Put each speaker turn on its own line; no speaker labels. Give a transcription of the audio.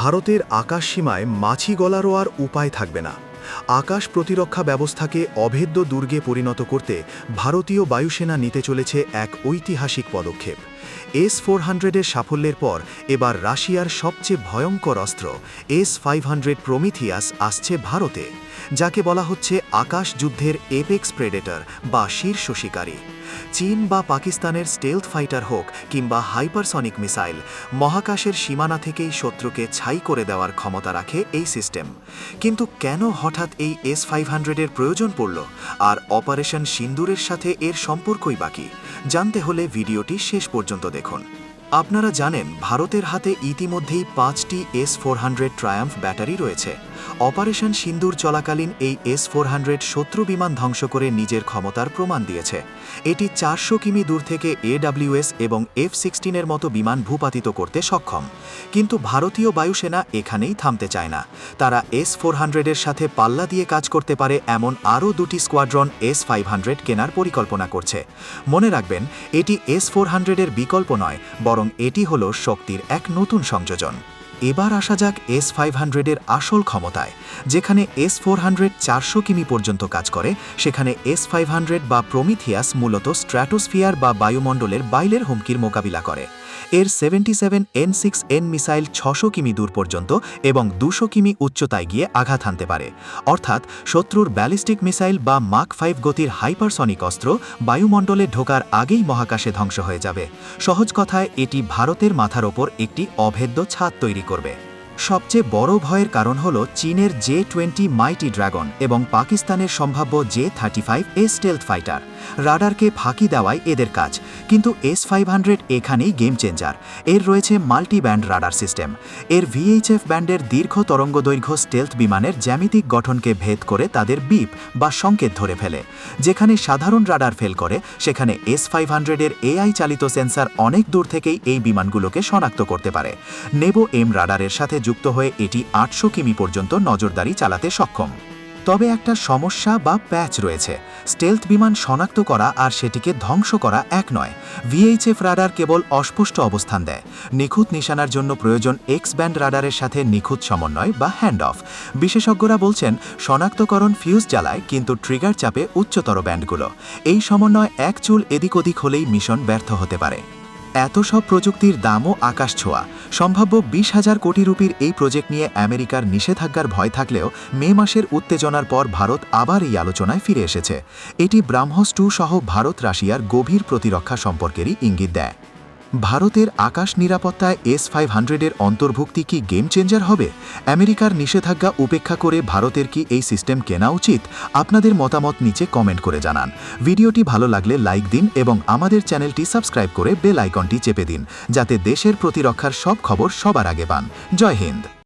ভারতের আকাশসীমায় মাছি গলারও আর উপায় থাকবে না। আকাশ প্রতিরক্ষা ব্যবস্থাকে অভেদ্য দুর্গে পরিণত করতে ভারতীয় বায়ুসেনা নিতে চলেছে এক ঐতিহাসিক পদক্ষেপ। এস ফোর হান্ড্রেডের সাফল্যের পর এবার রাশিয়ার সবচেয়ে ভয়ঙ্কর অস্ত্র, এস ফাইভ হান্ড্রেড প্রমিথিয়াস, আসছে ভারতে, যাকে বলা হচ্ছে আকাশ যুদ্ধের এপেক্স প্রেডেটর বা শীর্ষ শিকারী। চীন বা পাকিস্তানের স্টেলথ ফাইটার হোক কিংবা হাইপারসনিক মিসাইল, মহাকাশের সীমানা থেকেই শত্রুকে ছাই করে দেওয়ার ক্ষমতা রাখে এই সিস্টেম। কিন্তু কেন হঠাৎ এই এস ফাইভ হান্ড্রেডের প্রয়োজন পড়ল? আর অপারেশন সিন্দুরের সাথে এর সম্পর্কই বাকি? জানতে হলে ভিডিওটি শেষ পর্যন্ত দেখুন। আপনারা জানেন ভারতের হাতে ইতিমধ্যেই পাঁচটি S four hundred Triumf battery রয়েছে। অপারেশন সিন্দুর চলাকালীন এই এস ফোর হান্ড্রেড শত্রু বিমান ধ্বংস করে নিজের ক্ষমতার প্রমাণ দিয়েছে। এটি চারশো কিমি দূর থেকে এডাব্লিউএস এবং এফ সিক্সটিনের মতো বিমান ভূপাতিত করতে সক্ষম। কিন্তু ভারতীয় বায়ুসেনা এখানেই থামতে চায় না। তারা এস ফোর হান্ড্রেডের সাথে পাল্লা দিয়ে কাজ করতে পারে এমন আরও দুটি স্কোয়াড্রন এস ফাইভ হান্ড্রেড কেনার পরিকল্পনা করছে। মনে রাখবেন, এটি এস ফোর হান্ড্রেডের বিকল্প নয়, বরং এটি হল শক্তির এক নতুন সংযোজন। এবার আসা যাক এস ফাইভ হান্ড্রেডের আসল ক্ষমতায়, যেখানে এস ফোর হান্ড্রেড চারশো কিমি পর্যন্ত কাজ করে, সেখানে এস ফাইভ হান্ড্রেড বা প্রমিথিয়াস মূলত স্ট্র্যাটোস্ফিয়ার বা বায়ুমণ্ডলের বাইলের হুমকির মোকাবিলা করে। এর seventy seven N six N missile ছশো কিমি দূর পর্যন্ত এবং দুশো কিমি উচ্চতায় গিয়ে আঘাত হানতে পারে। অর্থাৎ শত্রুর ব্যালিস্টিক মিসাইল বা মাক ফাইভ গতির হাইপারসনিক অস্ত্র বায়ুমণ্ডলে ঢোকার আগেই মহাকাশে ধ্বংস হয়ে যাবে। সহজ কথায়, এটি ভারতের মাথার ওপর একটি অভেদ্য ছাদ তৈরি Corbe. সবচেয়ে বড় ভয়ের কারণ হল চীনের জে টোয়েন্টি মাইটি ড্রাগন এবং পাকিস্তানের সম্ভাব্য J thirty five S stealth fighter. রাডারকে ফাঁকি দেওয়াই এদের কাজ। কিন্তু এস ফাইভ হান্ড্রেড এখানেই গেম চেঞ্জার। এর রয়েছে মাল্টি ব্যান্ড রাডার সিস্টেম। এর ভিএইচএফ ব্যান্ডের দীর্ঘ তরঙ্গদৈর্ঘ্য স্টেলথ বিমানের জ্যামিতিক গঠনকে ভেদ করে তাদের বিপ বা সংকেত ধরে ফেলে। যেখানে সাধারণ রাডার ফেল করে, সেখানে এস ফাইভ হান্ড্রেডের এআই চালিত সেন্সার অনেক দূর থেকেই এই বিমানগুলোকে শনাক্ত করতে পারে। নেব এম রাডারের সাথে যুক্ত হয়ে এটি আটশো কিমি পর্যন্ত নজরদারি চালাতে সক্ষম। তবে একটা সমস্যা বা প্যাচ রয়েছে। স্টেলথ বিমান শনাক্ত করা আর সেটিকে ধ্বংস করা এক নয়। ভিএইচএফ রাডার কেবল অস্পষ্ট অবস্থান দেয়। নিখুঁত নিশানার জন্য প্রয়োজন এক্স ব্যান্ড রাডারের সাথে নিখুঁত সমন্বয় বা হ্যান্ড অফ বিশেষজ্ঞরা বলছেন, শনাক্তকরণ ফিউজ জ্বালায়, কিন্তু ট্রিগার চাপে উচ্চতর ব্যান্ডগুলো। এই সমন্বয় এক চুল এদিক ওদিক হলেই মিশন ব্যর্থ হতে পারে। এত সব প্রযুক্তির দামও আকাশ ছোঁয়া। সম্ভাব্য বিশ হাজার কোটি রুপির এই প্রজেক্ট নিয়ে আমেরিকার নিষেধাজ্ঞার ভয় থাকলেও মে মাসের উত্তেজনার পর ভারত আবার এই আলোচনায় ফিরে এসেছে। এটি ব্রাহ্মস টু সহ ভারত রাশিয়ার গভীর প্রতিরক্ষা সম্পর্কেরই ইঙ্গিত দেয়। ভারতের আকাশ নিরাপত্তায় এস ফাইভ হান্ড্রেডের অন্তর্ভুক্তি কি গেম চেঞ্জার হবে? আমেরিকার নিষেধাজ্ঞা উপেক্ষা করে ভারতের কি এই সিস্টেম কেনা উচিত? আপনাদের মতামত নিচে কমেন্ট করে জানান। ভিডিওটি ভালো লাগলে লাইক দিন এবং আমাদের চ্যানেলটি সাবস্ক্রাইব করে বেল আইকনটি চেপে দিন, যাতে দেশের প্রতিরক্ষার সব খবর সবার আগে পান। জয় হিন্দ!